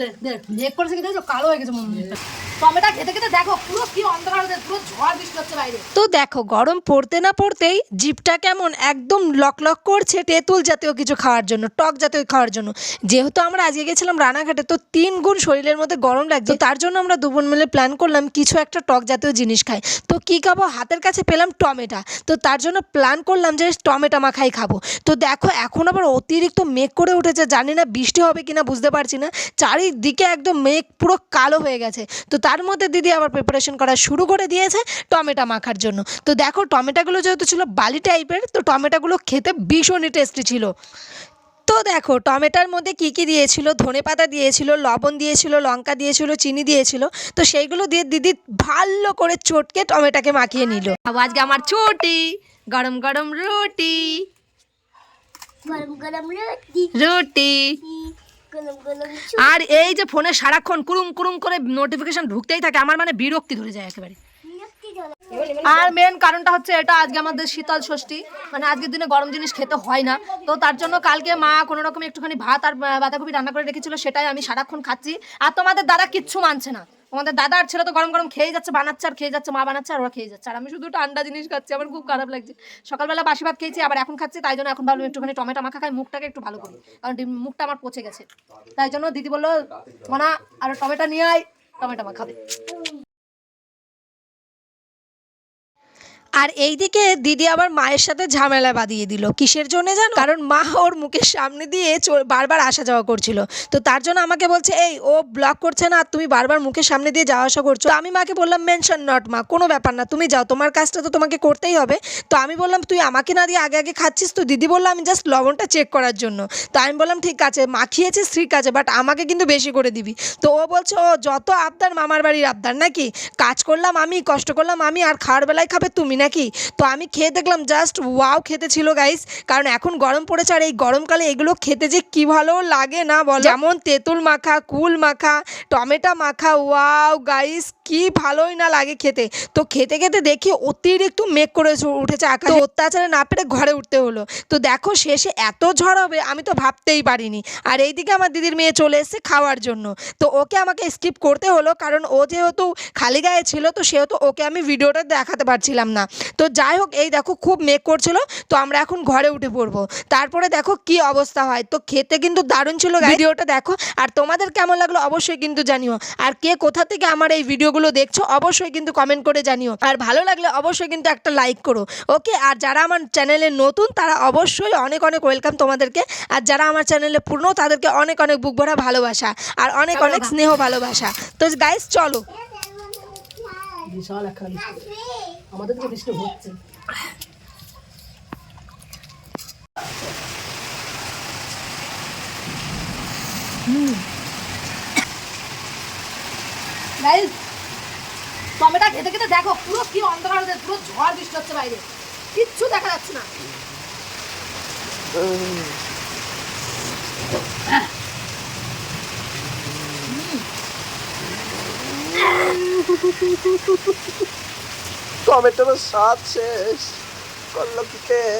দেখ দেখ লেক করেছে কি দেখছ কালো হয়ে গেছে মুখটা তো দেখো, গরম পড়তে না পড়তেই জিপটা কেমন একদম লক লক করছে তেঁতুল জাতীয় কিছু খাওয়ার জন্য, টক জাতীয় খাওয়ার জন্য। যেহেতু আমরা আজকে গেছিলাম রানাঘাটে, তো তিন গুণ শরীরের মধ্যে গরম লাগছে, তার জন্য আমরা দুবোন মিলে প্ল্যান করলাম কিছু একটা টক জাতীয় জিনিস খাই। তো কি খাব? হাতের কাছে পেলাম টমেটা। তো তার জন্য প্ল্যান করলাম যে টমেটো মাখাই খাব। তো দেখো, এখন আবার অতিরিক্ত মেঘ করে উঠেছে, জানি না বৃষ্টি হবে কিনা, বুঝতে পারছি না। চারিদিকে একদম মেঘ পুরো কালো হয়ে গেছে। তো তার মধ্যে দিদি আবার প্রিপারেশন করা শুরু করে দিয়েছে টমেটো মাখার জন্য। তো দেখো টমেটোগুলো যেহেতু ছিল বালি টাইপের তো টমেটোগুলো খেতে ভীষণই টেস্টি ছিল। তো দেখো টমেটোর মধ্যে কি কি দিয়েছিল? ধনে পাতা দিয়েছিল লবণ দিয়েছিল লঙ্কা দিয়েছিল চিনি দিয়েছিল। তো সেইগুলো দিয়ে দিদি ভালো করে চটকে টমেটোকে মাখিয়ে নিল। আজকে আমার ছুটি গরম গরম রুটি। গরম গরম রুটি। রুটি। আর এই যে ফোনে সারাক্ষণ কুরুম কুরুম করে নোটিফিকেশন ঢুকতেই থাকে, আমার মানে বিরক্তি ধরে যায় একেবারে। আর মেন কারণটা হচ্ছে এটা, আজকে আমাদের শীতল ষষ্ঠী। মানে আজকের দিনে গরম জিনিস খেতে হয় না। তো তার জন্য কালকে মা কোনো রকম একটুখানি ভাত আর বাঁধাকপি রান্না করে রেখেছিল, সেটাই আমি সারাক্ষণ খাচ্ছি। আর তোমাদের দাদা কিচ্ছু মানছে না। তোমাদের দাদা আর ছেলে তো গরম গরম খেয়ে যাচ্ছে, বানাচ্ছে আর খেয়ে যাচ্ছে, মা বানাচ্ছে আর ওরা খেয়ে যাচ্ছে। আর আমি শুধু ঠান্ডা জিনিস খাচ্ছি, আমার খুব খারাপ লাগছে। সকালবেলা বাসি ভাত খেয়েছি, আবার এখন খাচ্ছি, তাই জন্য এখন ভাবলাম একটুখানি টমেটো মাখা খাই, মুখটাকে একটু ভালো করি। কারণ মুখটা আমার পচে গেছে। তাই জন্য দিদি বলল, মানা, আর টমেটো নিয়ে আয়, টমেটো মাখাবে আর এইদিকে দিদি আবার মায়ের সাথে ঝামেলা বাঁধিয়ে দিল। কিসের জন্য জানো? কারণ মা ওর মুখের সামনে দিয়ে বারবার আসা যাওয়া করছিল। তো তার জন্য আমাকে বলছে, এই, ও ব্লক করছে না আর তুমি বারবার মুখের সামনে দিয়ে যাওয়া আসা করছ। আমি মাকে বললাম মেনশন নট মা, কোনো ব্যাপার না, তুমি যাও, তোমার কাজটা তো তোমাকে করতেই হবে। তো আমি বললাম, তুই আমাকে না দিয়ে আগে আগে খাচ্ছিস? তো দিদি বলল, আমি জাস্ট লবণটা চেক করার জন্য। তো আমি বললাম, ঠিক আছে মাখিয়েছিস ঠিক আছে বাট আমাকে কিন্তু বেশি করে দিবি। তো ও বলছে, ও, যত আবদার মামার বাড়ির আবদার, নাকি? কাজ করলাম আমি, কষ্ট করলাম আমি, আর খাওয়ার বেলায় খাবে তুমি নাকি? তো আমি খেয়ে দেখলাম জাস্ট ওয়াও খেতে ছিল গাইস কারণ এখন গরম পড়েছে আর এই গরমকালে এগুলো খেতে যে কি ভালো লাগে না বল? যেমন তেঁতুল মাখা, কুল মাখা, টমেটো মাখা ওয়াও গাইস কি ভালোই না লাগে খেতে। তো খেতে খেতে দেখি অতিরিক্ত মেঘ করে উঠেছে আকাশ। অত্যাচারে না পেরে ঘরে উঠতে হলো। তো দেখো শেষে এত ঝড় হবে, আমি তো ভাবতেই পারিনি। আর এইদিকে আমার দিদির মেয়ে চলে এসেছে খাওয়ার জন্য। তো ওকে আমাকে স্কিপ করতে হলো, কারণ ও যেহেতু খালি গায়ে ছিল, তো সেহেতু ওকে আমি ভিডিওটা দেখাতে পারছিলাম না। তো যাই হোক এই দেখো খুব মেঘ করছিল তো আমরা এখন ঘরে উঠে পড়ব। তারপরে দেখো কি অবস্থা হয়। তো খেতে কিন্তু দারুণ ছিল ভিডিওটা দেখো। আর তোমাদের কেমন লাগল অবশ্যই কিন্তু জানিও। আর কে কোথা থেকে আমার এই ভিডিওগুলো দেখছ অবশ্যই কিন্তু কমেন্ট করে জানিও। আর ভালো লাগলে অবশ্যই কিন্তু একটা লাইক করো। ওকে আর যারা আমার চ্যানেলে নতুন তারা অবশ্যই অনেক অনেক ওয়েলকাম তোমাদেরকে। আর যারা আমার চ্যানেলে পুরনো তাদেরকে অনেক অনেক বুক ভরা ভালোবাসা। আর অনেক অনেক স্নেহ ভালোবাসা। তো গাইস চলো। বিশাল একটা আমাদের দিকে বৃষ্টি হচ্ছে। টমেটো খেতে খেতে দেখো পুরো কি অন্ধকার গেছে, পুরো ঝড় বৃষ্টি হচ্ছে বাইরে। কিচ্ছু দেখা যাচ্ছে না। টমেটোর স্বাদ শেষ? করল কি খেয়ে